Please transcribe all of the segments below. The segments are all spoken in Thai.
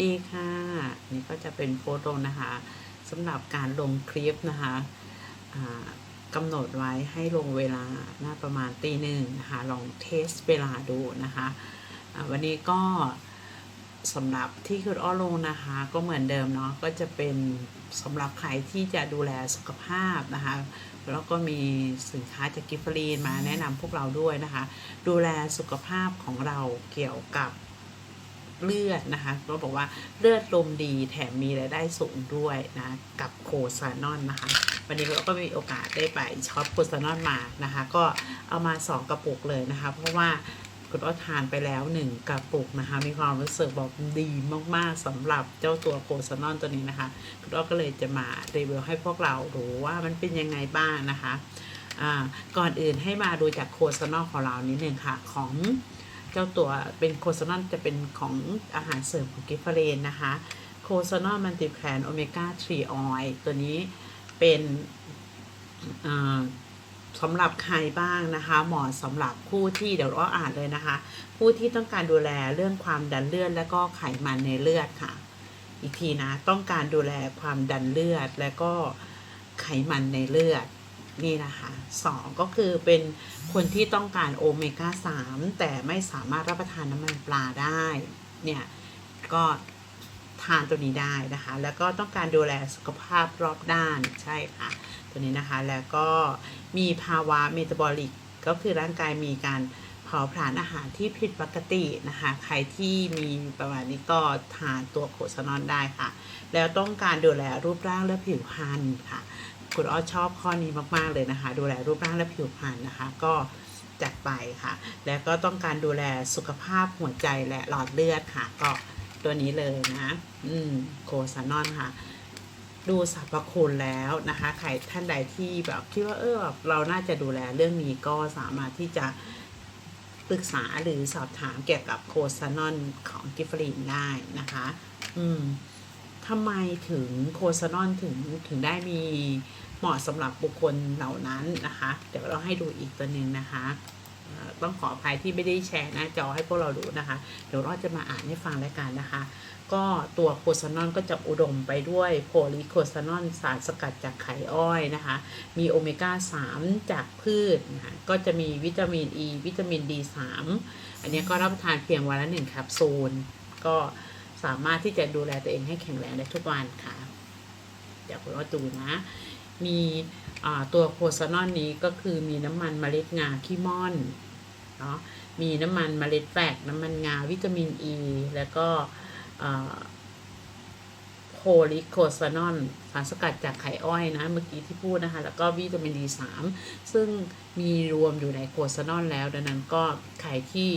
ดีค่ะ นี่ก็จะเป็นโพสต์ลงนะคะสำหรับการลงคลิปนะคะกำหนดไว้ให้ลงเวลาน่าประมาณตีหนึ่งนะคะลองเทสเวลาดูนะคะวันนี้ก็สำหรับที่คุณอ้อลงนะคะ ก็เหมือนเดิมเนาะก็จะเป็นสำหรับใครที่จะดูแลสุขภาพนะคะ แล้วก็มีสินค้าจากกิฟฟรีนมาแนะนำพวกเราด้วยนะคะ ดูแลสุขภาพของเราเกี่ยวกับ เลือดนะคะก็บอกว่าเลือดลมดีแถมมีรายได้สูงด้วยนะกับโคซานอนนะคะ วันนี้เราก็มีโอกาสได้ไปช็อปโคซานอนมานะคะ ก็เอามา 2 กระปุกเลยนะคะ เพราะว่าคุณอ้อทานไปแล้ว 1 กระปุกนะคะ มีความรู้สึกบอกดีมากๆสำหรับเจ้าตัวโคซานอนตัวนี้นะคะคุณอ้อก็เลยจะมารีวิวให้พวกเราดูว่ามันเป็นยังไงบ้างนะคะ ก่อนอื่นให้มาดูจากโคซานอนของเรานิดนึงค่ะ ของ เจ้าตัวเป็นโคซนอนจะเป็นของอาหารเสริมของกิฟเฟรนนะคะโคซนอนมันติแพลนโอเมก้า3ออยตัวนี้เป็นสำหรับใครบ้างนะคะเหมาะสำหรับผู้ที่เดี๋ยวเราอ่านเลยนะคะ ผู้ที่ต้องการดูแลเรื่องความดันเลือดและก็ไขมันในเลือดค่ะ อีกทีนะต้องการดูแลความดันเลือดและก็ไขมันในเลือด นี่นะคะสองก็คือเป็นคนที่ต้องการโอเมก้า3แต่ไม่สามารถรับประทานน้ำมันปลาได้ เนี่ย ก็ทานตัวนี้ได้นะคะ แล้วก็ต้องการดูแลสุขภาพรอบด้านใช่ค่ะ ตัวนี้นะคะ แล้วก็มีภาวะเมตาบอลิกก็คือร่างกายมีการเผาผลาญอาหารที่ผิดปกตินะคะ ใครที่มีประมาณนี้ก็ทานตัวโคซานอนได้ค่ะ แล้วต้องการดูแลรูปร่างและผิวพรรณค่ะ คุณอ้อชอบข้อนี้มาก ๆ เลยนะคะ ดูแลรูปร่างและผิวพรรณนะคะ ก็จัดไปค่ะ แล้วก็ต้องการดูแลสุขภาพหัวใจและหลอดเลือดค่ะ ก็ตัวนี้เลยนะ อืม โคซานอนค่ะ ดูสรรพคุณแล้วนะคะ ใครท่านใดที่แบบคิดว่าเออแบบเราน่าจะดูแลเรื่องนี้ก็สามารถที่จะปรึกษาหรือสอบถามเกี่ยวกับโคซานอนของกิฟฟรีนได้นะคะ อืมทำไมถึงโคซานอนถึงถึงได้มี เหมาะสำหรับบุคคลเหล่านั้นนะคะ เดี๋ยวเราให้ดูอีกตัวหนึ่งนะคะต้องขออภัยที่ไม่ได้แชร์หน้าจอให้พวกเราดูนะคะ เดี๋ยวเราจะมาอ่านให้ฟังแล้วกันนะคะ ก็ตัวโคซานอนก็จะอุดมไปด้วยโพลีโคซานอนสารสกัดจากไข่อ้อยนะคะ มีโอเมก้า 3 จากพืชนะคะก็จะมีวิตามินอ e, ีวิตามิน D3 อันนี้ก็รับประทานเพียงวันละหนึ่งแคปซูล ก็สามารถที่จะดูแลตัวเองให้แข็งแรงได้ทุกวันค่ะ เดี๋ยวเราดูนะ มีตัวโคซานอนนี้ก็คือมีน้ำมันเมล็ดงาขี้ม่อนเนาะมีน้ำมันเมล็ดแฝกน้ำมันงาวิตามินอ e, ีแล้วก็โพลิโคซานอนสารสกัดจากไข่อ้อยนะเมื่อกี้ที่พูดนะคะ แล้วก็วิตามิน D3 ซึ่งมีรวมอยู่ในโคซานอนแล้ว ดังนั้นก็ใครที่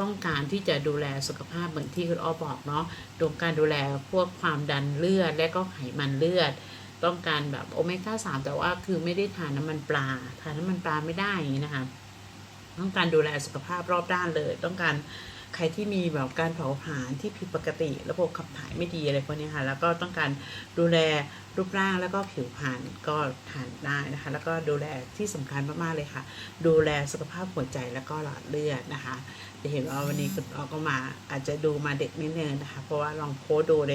ต้องการที่จะดูแลสุขภาพเหมือนที่คุณอ้อบอกเนาะดงการดูแลพวกความดันเลือดและก็ไขมันเลือด ต้องการแบบโอเมก้า3แต่ว่าคือไม่ได้ทานน้ำมันปลาทานน้ำมันปลาไม่ได้อย่างนี้นะคะต้องการดูแลสุขภาพรอบด้านเลย ต้องการใครที่มีแบบการเผาผลาญที่ผิดปกติ ระบบขับถ่ายไม่ดีอะไรพวกนี้ค่ะแล้วก็ต้องการดูแลรูปร่างแล้วก็ผิวพรรณก็ทานได้นะคะ แล้วก็ดูแลที่สำคัญมากๆเลยค่ะ ดูแลสุขภาพหัวใจแล้วก็หลอดเลือดนะคะจะเห็นว่าวันนี้คุณเราก็มาอาจจะดูมาเด็กนิดนึงนะคะ เพราะว่าลองโพสต์ดูใน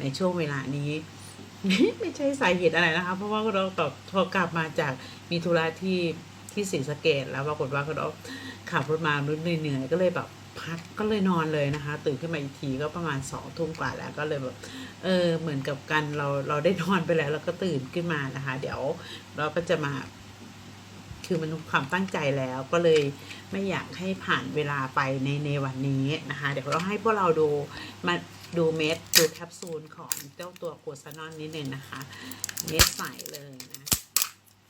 ในช่วงเวลานี้ ไม่ใช่สาเหตุอะไรนะคะ เพราะว่าคุณอ๊อฟตอบพอกลับมาจากมีธุระที่ที่ศรีสะเกดแล้วปรากฏว่าคุณอ๊อฟขับรถมารุ่นเหนื่อยก็เลยแบบพักก็เลยนอนเลยนะคะ ตื่นขึ้นมาอีกทีก็ประมาณสองทุ่มกว่าแล้วก็เลยแบบเออเหมือนกับกันเราเราได้นอนไปแล้ว แล้วก็ตื่นขึ้นมานะคะ เดี๋ยวเราก็จะมา คือมันความตั้งใจแล้วก็เลยไม่อยากให้ผ่านเวลาไปในในวันนี้นะคะ เดี๋ยวเราให้พวกเราดูมาดูเม็ดดูแคปซูลของเจ้าตัวโคซานอนนิดนึงนะคะ เม็ดใสเลยนะ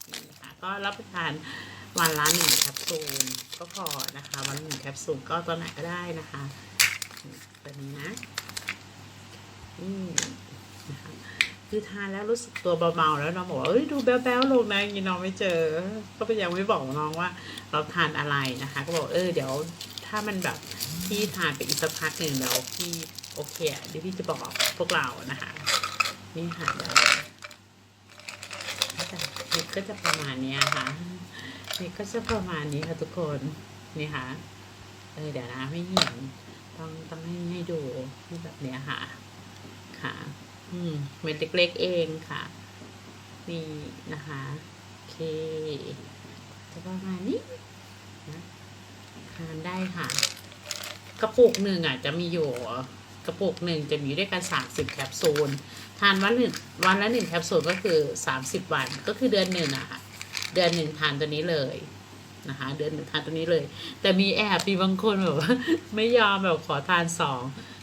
นี่นะคะก็รับประทานวันละหนึ่งแคปซูลก็พอนะคะ วันหนึ่งแคปซูลก็ตัวไหนก็ได้นะคะตัวนี้นะอืมนะคะ คือทานแล้วรู้สึกตัวเบาๆแล้วน้องบอกว่าเอ้ยดูแบ๊วๆลงนะอย่างนี้น้องไม่เจอ ก็ไปยังไม่บอกน้องว่า เราทานอะไรนะคะ ก็บอกเออเดี๋ยวถ้ามันแบบพี่ทานไปอีกสักพักหนึ่งเดี๋ยวพี่โอเคเดี๋ยวพี่จะบอกพวกเรานะคะนี่ค่ะเดี๋ยวเด็กก็จะประมาณนี้ค่ะเด็กก็จะประมาณนี้ค่ะทุกคนนี่ค่ะเออเดี๋ยวนะไม่เห็นต้องต้องให้ให้ดูที่แบบเนี้ยค่ะนะคะ เม็ดเล็กๆเองค่ะ นี่นะคะโอเค จะประมาณนี้นะทานได้ค่ะ กระปุกหนึ่งอะจะมีอยู่กระปุกหนึ่งจะมีด้วยกันสามสิบแคปซูล ทานวันหนึ่งวันละหนึ่งแคปซูลก็คือสามสิบวัน ก็คือเดือนหนึ่งอะค่ะ เดือนหนึ่งทานตัวนี้เลยนะคะ เดือนหนึ่งทานตัวนี้เลย แต่มีแอบมีบางคนแบบว่าไม่ยอมแบบขอทานสอง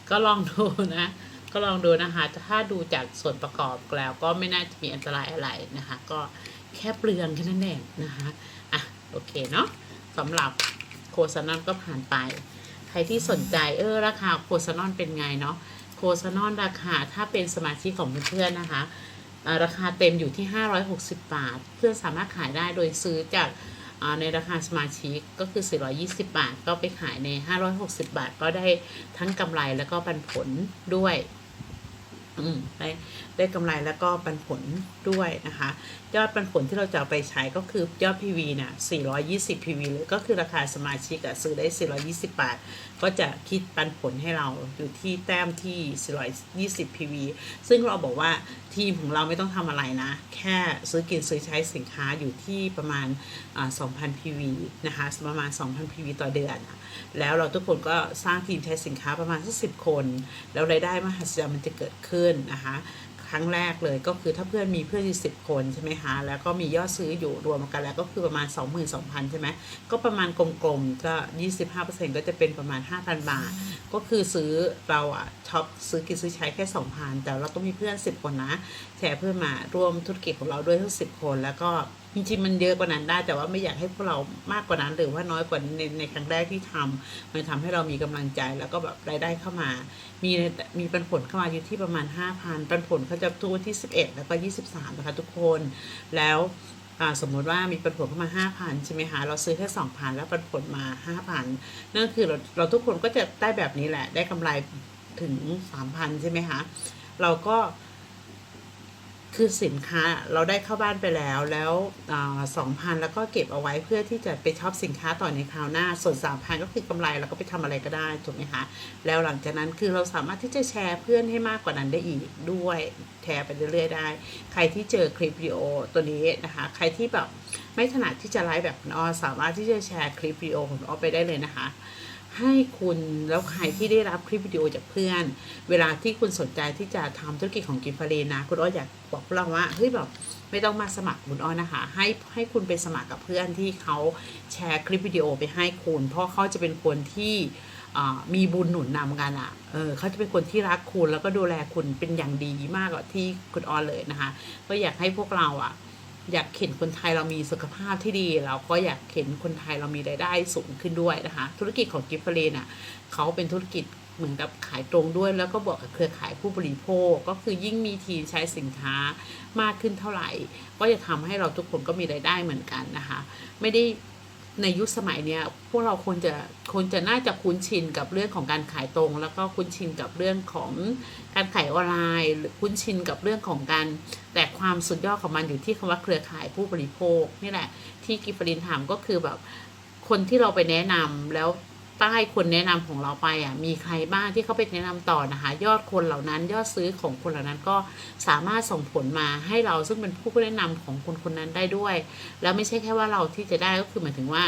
ก็ลองดูนะ ก็ลองดูนะคะ ถ้าดูจากส่วนประกอบแล้วก็ไม่น่าจะมีอันตรายอะไรนะคะ ก็แค่เปลืองแค่นั้นเองนะคะอะโอเคเนาะสำหรับโคซานอนก็ผ่านไป ใครที่สนใจเออราคาโคซานอนเป็นไงเนาะโคซานอนราคาถ้าเป็นสมาชิกของเพื่อนๆนะคะราคาเต็มอยู่ที่ 560 บาท เพื่อนสามารถขายได้โดยซื้อจากในราคาสมาชิกก็คือ 420 บาท ก็ไปขายใน 560 บาท ก็ได้ทั้งกำไรแล้วก็ปันผลด้วย ได้ได้กำไรแล้วก็ปันผลด้วยนะคะ ยอดปันผลที่เราจะเอาไปใช้ก็คือยอด PV น่ะ420 PV เลยก็คือราคาสมาชิกอะซื้อได้ 420 บาท ก็จะคิดปันผลให้เราอยู่ที่แต้มที่ 420 PV ซึ่งเราบอกว่าทีมของเราไม่ต้องทำอะไรนะ แค่ซื้อกินซื้อใช้สินค้าอยู่ที่ประมาณ 2,000 PV นะคะประมาณ 2,000 PV ต่อเดือน แล้วเราทุกคนก็สร้างทีมใช้สินค้าประมาณสักสิคน แล้วรายได้มหัศจรรย์มันจะเกิดขึ้นนะคะ ครั้งแรกเลยก็คือถ้าเพื่อนมีเพื่อนอยู่สิบคนใช่ไหมคะแล้วก็มียอดซื้ออยู่รวมกันแล้วก็คือประมาณ 22,000 ใช่ไหมก็ประมาณกลมๆก็ 25%ก็จะเป็นประมาณ 5,000 บาท ก็คือซื้อเราอะช็อปซื้อกินซื้อใช้แค่ 2,000 แต่เราต้องมีเพื่อน 10 คนนะแชร์เพื่อนมาร่วมธุรกิจของเราด้วยทั้ง10 คนแล้วก็ จริงๆมันเยอะกว่านั้นได้ แต่ว่าไม่อยากให้พวกเรามากกว่านั้น หรือว่าน้อยกว่าในในครั้งแรกที่ทำมันทำให้เรามีกำลังใจแล้วก็แบบรายได้เข้ามา มีมีปันผลเข้ามาอยู่ที่ประมาณ 5,000ปันผลเขาจะตัวที่ 11 แล้วก็ 23 นะคะทุกคนแล้วสมมุติว่ามีปันผลเข้ามา 5,000 ใช่ไหมคะ เราซื้อแค่ 2,000 แล้วปันผลมา 5,000 นั่นคือเราเราทุกคนก็จะได้แบบนี้แหละ ได้กำไรถึง 3,000 ใช่ไหมคะ เราก็ คือสินค้าเราได้เข้าบ้านไปแล้วแล้วสองพันแล้วก็เก็บเอาไว้เพื่อที่จะไปช็อปสินค้าต่อในคราวหน้า ส่วนสามพันก็คือกำไรเราก็ไปทำอะไรก็ได้ถูกไหมคะแล้วหลังจากนั้นคือเราสามารถที่จะแชร์เพื่อนให้มากกว่านั้นได้อีกด้วยแชร์ไปเรื่อยๆได้ ใครที่เจอคลิปวิดีโอตัวนี้นะคะ ใครที่แบบไม่ถนัดที่จะไลฟ์แบบคุณอ้อสามารถที่จะแชร์คลิปวิดีโอของอ้อไปได้เลยนะคะ ให้คุณแล้วใครที่ได้รับคลิปวิดีโอจากเพื่อน เวลาที่คุณสนใจที่จะทำธุรกิจของกิฟฟาเรนนะ คุณอ้ออยากบอกเราว่าเฮ้ยแบบไม่ต้องมาสมัครคุณอ้อนะคะ ให้ให้คุณไปสมัครกับเพื่อนที่เขาแชร์คลิปวิดีโอไปให้คุณ เพราะเขาจะเป็นคนที่มีบุญหนุนนำกันอะ่ะ เออเขาจะเป็นคนที่รักคุณแล้วก็ดูแลคุณเป็นอย่างดีมากกว่าที่คุณอ้อเลยนะคะ ก็อยากให้พวกเราอะ อยากเห็นคนไทยเรามีสุขภาพที่ดี เราก็อยากเห็นคนไทยเรามีรายได้สูงขึ้นด้วยนะคะ ธุรกิจของกิฟเฟอรีน่ะเขาเป็นธุรกิจเหมือนกับขายตรงด้วยแล้วก็บอกกับเครือข่ายผู้บริโภค ก็คือยิ่งมีทีมใช้สินค้ามากขึ้นเท่าไหร่ ก็จะทำให้เราทุกคนก็มีรายได้เหมือนกันนะคะ ไม่ได้ ในยุคสมัยเนี้ยพวกเราควรจะควรจะน่าจะคุ้นชินกับเรื่องของการขายตรง แล้วก็คุ้นชินกับเรื่องของการขายออนไลน์หรือคุ้นชินกับเรื่องของการแต่ความสุดยอดของมันอยู่ที่คำว่าเครือข่ายผู้บริโภคนี่แหละที่กิฟฟรินถามก็คือแบบคนที่เราไปแนะนำแล้ว ใต้คนแนะนำของเราไปอะมีใครบ้างที่เขาไปแนะนำต่อนะคะยอดคนเหล่านั้นยอดซื้อของคนเหล่านั้นก็สามารถส่งผลมาให้เราซึ่งเป็นผู้แนะนำของคนคนนั้นได้ด้วย แล้วไม่ใช่แค่ว่าเราที่จะได้ก็คือหมายถึงว่า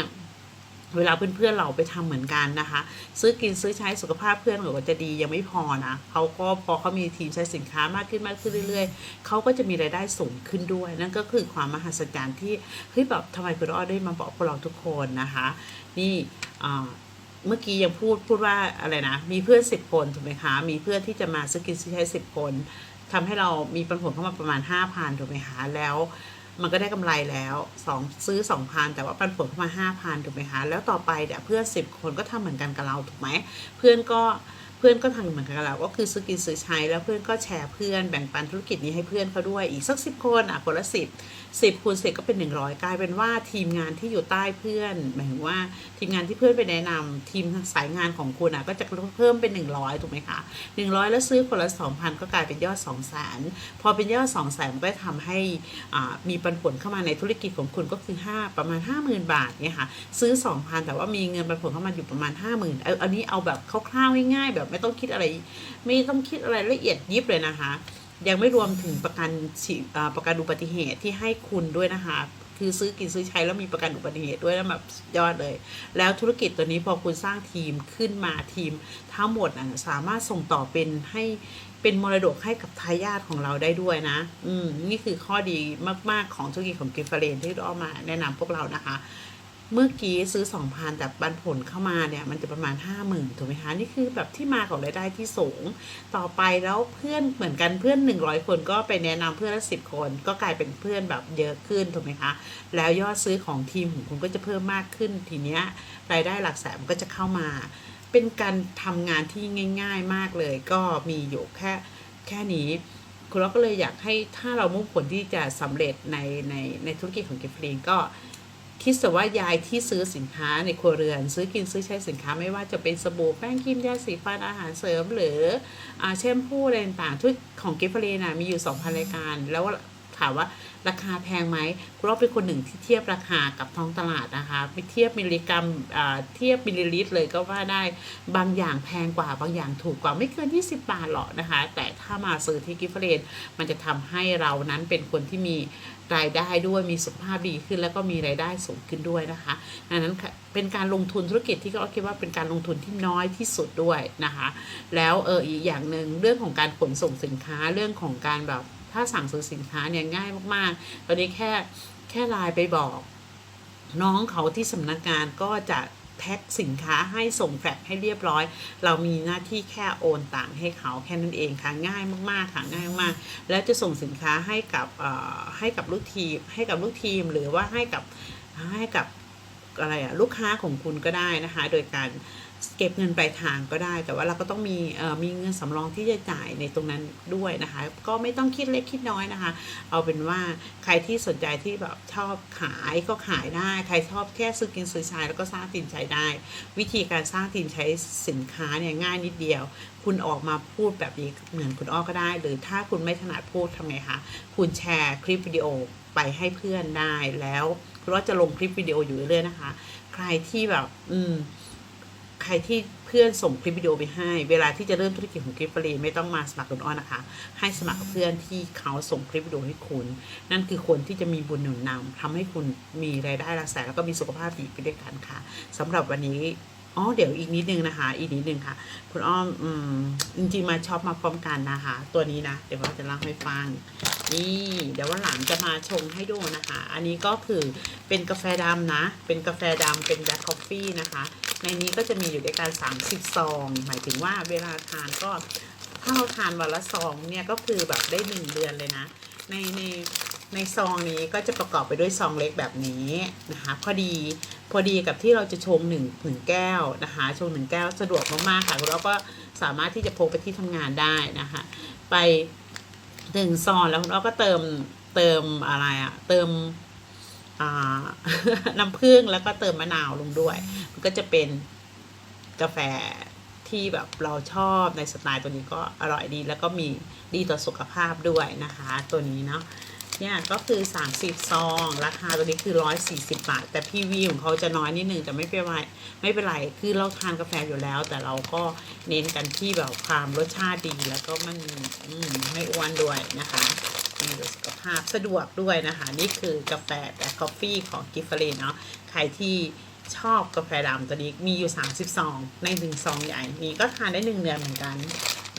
เวลาเพื่อนๆเราไปทำเหมือนกันนะคะ ซื้อกินซื้อใช้สุขภาพเพื่อนเราก็จะดียังไม่พอนะเขาก็พอเขามีทีมใช้สินค้ามากขึ้นมากขึ้นเรื่อยๆเขาก็จะมีรายได้สูงขึ้นด้วย นั่นก็คือความมหัศจรรย์ที่เฮ้ยแบบทำไมคุณอ้อได้มาบอกพวกเราทุกคนนะคะ นี่อ่า เมื่อกี้ยังพูดพูดว่าอะไรนะ มีเพื่อนสิบคนถูกไหมคะ มีเพื่อนที่จะมาซื้อกินซื้อใช้สิบคนทำให้เรามีปันผลเข้ามาประมาณห้าพันถูกไหมคะแล้วมันก็ได้กำไรแล้วสองซื้อสองพันแต่ว่าปันผลเข้ามาห้าพันถูกไหมคะ แล้วต่อไปเดี๋ยวเพื่อนสิบคนก็ทำเหมือนกันกับเราถูกไหมเพื่อนก็เพื่อนก็ทำเหมือนกันกับเราก็คือซื้อกินซื้อใช้แล้วเพื่อนก็แชร์เพื่อนแบ่งปันธุรกิจนี้ให้เพื่อนเขาด้วยอีกสักสิบคนอะคนละสิบ สิบคูณสิบก็เป็นหนึ่งร้อยกลายเป็นว่าทีมงานที่อยู่ใต้เพื่อน หมายถึงว่าทีมงานที่เพื่อนไปแนะนำทีมสายงานของคุณอะก็จะเพิ่มเป็นหนึ่งร้อยถูกไหมคะหนึ่งร้อยแล้วซื้อคนละสองพันก็กลายเป็นยอดสองแสนพอเป็นยอดสองแสนก็ทำให้มีปันผลเข้ามาในธุรกิจของคุณก็คือ 5 ประมาณ 50,000 บาทเนี่ยค่ะ ซื้อ 2,000 แต่ว่ามีเงินปันผลเข้ามาอยู่ประมาณ 50,000เอาอันนี้เอาแบบคร่าวๆง่ายๆแบบไม่ต้องคิดอะไร ไม่ต้องคิดอะไรละเอียดยิบเลยนะคะ ยังไม่รวมถึงประกันประกันอุบัติเหตุที่ให้คุณด้วยนะคะคือซื้อกินซื้อใช้แล้วมีประกันอุบัติเหตุด้วยแล้วแบบยอดเลย แล้วธุรกิจตัวนี้พอคุณสร้างทีมขึ้นมาทีม ทั้งหมดอะสามารถส่งต่อเป็นให้เป็นมรดกให้กับทายาทของเราได้ด้วยนะ อืมนี่คือข้อดีมาก ๆ ของธุรกิจของกิฟเฟรนที่เราเอามาแนะนำพวกเรานะคะ เมื่อกี้ซื้อ 2,000 แต่ปันผลเข้ามาเนี่ยมันจะประมาณ 50,000ถูกไหมคะนี่คือแบบที่มาของรายได้ที่สูง ต่อไปแล้วเพื่อนเหมือนกันเพื่อน 100 คนก็ไปแนะนำเพื่อนละสิคน ก็กลายเป็นเพื่อนแบบเยอะขึ้นถูกไหมคะแล้วยอดซื้อของทีมของคุณก็จะเพิ่มมากขึ้นทีเนี้ยรายได้หลักแสนมันก็จะเข้ามา เป็นการทำงานที่ง่าย ๆมากเลย ก็มีอยู่แค่แค่นี้คุณเราก็เลยอยากให้ถ้าเรามุ่งผลที่จะสำเร็จในในในธุรกิจของกิฟฟรีนก็ คิดแต่ว่ายายที่ซื้อสินค้าในครัวเรือน ซื้อกินซื้อใช้สินค้าไม่ว่าจะเป็นสบู่แป้งครีมยาสีฟันอาหารเสริม หรืออาแชมพูอะไรต่างๆทุกของกิฟฟรีนะมีอยู่ 2,000 รายการ แล้วถามว่า ราคาแพงไหมคุณเราเป็นคนหนึ่งที่เทียบราคากับท้องตลาดนะคะไปเทียบมิลลิกรัมเทียบมิลลิลิตรเลยก็ว่าได้บางอย่างแพงกว่าบางอย่างถูกกว่าไม่เกิน 20 บาทหรอกนะคะ แต่ถ้ามาซื้อที่กิฟเฟรนมันจะทำให้เรานั้นเป็นคนที่มีรายได้ด้วยมีสุขภาพดีขึ้น แล้วก็มีรายได้สูงขึ้นด้วยนะคะดังนั้นค่ะเป็นการลงทุนธุรกิจที่ก็คิดว่าเป็นการลงทุนที่น้อยที่สุดด้วยนะคะ แล้วเอออีกอย่างหนึ่งเรื่องของการขนส่งสินค้าเรื่องของการแบบ ถ้าสั่งซื้อสินค้าเนี่ยง่ายมากๆ ตอนนี้แค่แค่ไลน์ไปบอก น้องเขาที่สำนักงานก็จะแพ็คสินค้าให้ส่งแฟกให้เรียบร้อย เรามีหน้าที่แค่โอนต่างให้เขาแค่นั้นเองค่ะง่ายมากๆค่ะง่ายมากๆแล้วจะส่งสินค้าให้กับให้กับลูกทีมให้กับลูกทีมหรือว่าให้กับให้กับอะไรอะลูกค้าของคุณก็ได้นะคะ โดยการ เก็บเงินปลายทางก็ได้ แต่ว่าเราก็ต้องมีมีเงินสำรองที่จะจ่ายในตรงนั้นด้วยนะคะ ก็ไม่ต้องคิดเล็กคิดน้อยนะคะ เอาเป็นว่าใครที่สนใจที่แบบชอบขายก็ขายได้ ใครชอบแค่ซื้อกินซื้อใช้แล้วก็สร้างทีมใช้ได้ วิธีการสร้างทีมใช้สินค้าเนี่ยง่ายนิดเดียว คุณออกมาพูดแบบนี้เหมือนคุณอ้อก็ได้ หรือถ้าคุณไม่ถนัดพูดทำไงคะคุณแชร์คลิปวิดีโอไปให้เพื่อนได้แล้วคุณอ้อจะลงคลิปวิดีโออยู่เรื่อยๆนะคะ ใครที่แบบ อืม ใครที่เพื่อนส่งคลิปวิดีโอไปให้ เวลาที่จะเริ่มธุรกิจของคลิปฟรีไม่ต้องมาสมัครคุณอ้อนนะคะ ให้สมัครเพื่อนที่เขาส่งคลิปวิดีโอให้คุณ นั่นคือคนที่จะมีบุญหนุนนำทำให้คุณมีรายได้หลักแสนแล้วก็มีสุขภาพดีไปด้วยกันค่ะสำหรับวันนี้อ๋อเดี๋ยวอีกนิดนึงนะคะ อีกนิดนึงค่ะ คุณอ้อมอืมจริงๆมาช็อปมาพร้อมกันนะคะ ตัวนี้นะเดี๋ยวเราจะเล่าให้ฟังนี่เดี๋ยววันหลังจะมาชงให้ดูนะคะ อันนี้ก็คือเป็นกาแฟดำนะ เป็นกาแฟดำเป็นแบล็คคอฟฟี่นะคะ ในนี้ก็จะมีอยู่ด้วยกัน30 ซอง หมายถึงว่าเวลาทานก็ถ้าเราทานวันละซองเนี่ยก็คือแบบได้1เดือนเลยนะ ในในในซองนี้ก็จะประกอบไปด้วยซองเล็กแบบนี้นะคะพอดีพอดีกับที่เราจะชงหนึ่งหนึ่งแก้วนะคะชงหนึ่งแก้วสะดวกมากๆค่ะเราก็สามารถที่จะพกไปที่ทำงานได้นะคะไปหนึ่งซองแล้วเราก็เติมเติมอะไรอะเติม น้ำผึ้งแล้วก็เติมมะนาวลงด้วย มันก็จะเป็นกาแฟที่แบบเราชอบในสไตล์ตัวนี้ก็อร่อยดี แล้วก็มีดีต่อสุขภาพด้วยนะคะ ตัวนี้เนาะเนี่ยก็คือ 30 ซอง ราคาตัวนี้คือ 140 บาท แต่พีวีของเขาจะน้อยนิดนึงแต่ไม่เป็นไรไม่เป็นไร คือเราทานกาแฟอยู่แล้ว แต่เราก็เน้นกันที่แบบความรสชาติดีแล้วก็มันมไม่อ้วนด้วยนะคะ มีสุขภาพสะดวกด้วยนะคะ นี่คือกาแฟแต่กาแฟของกิฟเฟอรีเนาะใครที่ชอบกาแฟดำตัวนี้มีอยู่30ซองในหนึ่งซองใหญ่นี้ก็ทานได้หนึ่งเดือนเหมือนกัน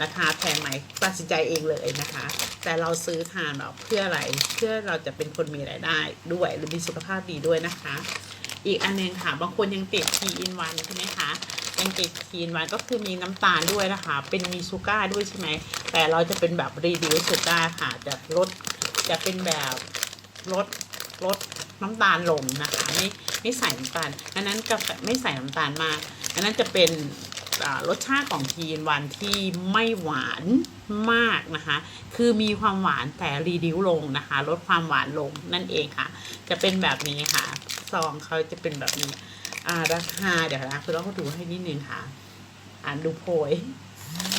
ราคาแพงไหมตัดสินใจเองเลยนะคะ แต่เราซื้อทานแบบเพื่ออะไรเพื่อเราจะเป็นคนมีรายได้ด้วยหรือมีสุขภาพดีด้วยนะคะ อีกอันหนึงค่ะบางคนยังติดทีอินวันใช่ไหมคะ ยังติดทีอินวันก็คือมีน้ำตาลด้วยนะคะ เป็นมีชูการ์ด้วยใช่ไหม แต่เราจะเป็นแบบรีดิวชูการ์ค่ะ จะลด จะเป็นแบบลดลดน้ำตาลลงนะคะ ไม่ไม่ใส่น้ำตาลอันนั้นกาแฟไม่ใส่น้ำตาลมากอันนั้นจะเป็นรสชาติของทีนวันที่ไม่หวานมากนะคะ คือมีความหวานแต่รีดิวลงนะคะ ลดความหวานลงนั่นเองค่ะ จะเป็นแบบนี้ค่ะ ซองเขาจะเป็นแบบนี้ อ่าราคาเดี๋ยวนะคุณต้องดูให้นิดนึงค่ะ อ่านดูโพย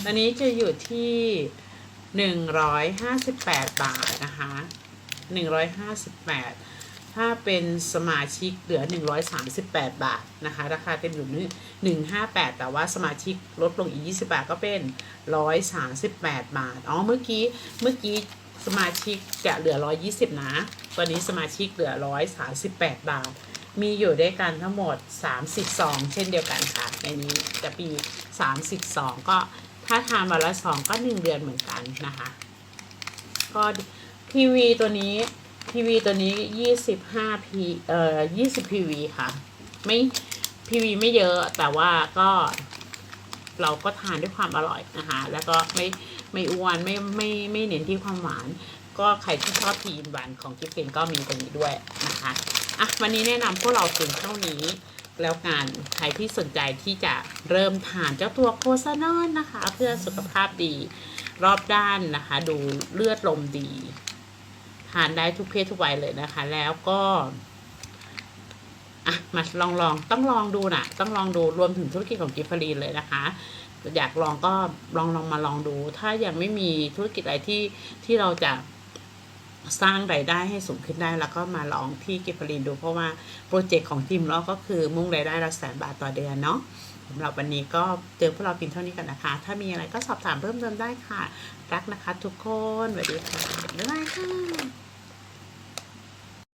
ตอนนี้จะอยู่ที่หนึ่งร้อยห้าสิบแปดบาทนะคะหนึ่งร้อยห้าสิบแปดถ้าเป็นสมาชิกเหลือ 138 บาทนะคะ ราคาเต็มอยู่ที่158 แต่ว่าสมาชิกลดลงอีก 20 บาทก็เป็น 138 บาท อ๋อ เมื่อกี้ เมื่อกี้สมาชิกจะเหลือ 120 นะ ตอนนี้สมาชิกเหลือ 138 บาท มีอยู่ด้วยกันทั้งหมด 32 เช่นเดียวกันค่ะในนี้จะปี32 ก็ถ้าทานวันละสองก็ 1 เดือนเหมือนกันนะคะ ก็ทีวีตัวนี้ทีวีตัวนี้ 25 p เอ่อ20 pv ค่ะ ไม่ pv ไม่เยอะแต่ว่าก็เราก็ทานด้วยความอร่อยนะคะแล้วก็ไม่ไม่อ้วนไม่ไม่ไม่เน้นที่ความหวาน ก็ใครที่ชอบทีนหวานของกิฟเฟนก็มีตรงนี้ด้วยนะคะ อะวันนี้แนะนำพวกเราถึงเท่านี้ แล้วกันใครที่สนใจที่จะเริ่มทานเจ้าตัวโคซานอนนะคะ เพื่อสุขภาพดีรอบด้านนะคะ ดูเลือดลมดี ทานได้ทุกเพศทุกวัยเลยนะคะ แล้วก็อะมาลองลองต้องลองดูนะต้องลองดูรวมถึงธุรกิจของกิฟฟรีนเลยนะคะ อยากลองก็ลองลองมาลองดู ถ้ายังไม่มีธุรกิจอะไรที่ที่เราจะ สร้างรายได้ให้สูงขึ้นได้แล้วก็มาลองที่กิฟฟรีนดู เพราะว่าโปรเจกต์ของทีมเราก็คือมุ่งรายได้ละแสนบาทต่อเดือนเนาะสำหรับวันนี้ก็เจอพวกเราเพียงเท่านี้กันนะคะ ถ้ามีอะไรก็สอบถามเพิ่มเติมได้ค่ะ รักนะคะทุกคนสวัสดีค่ะบ๊ายบายค่ะ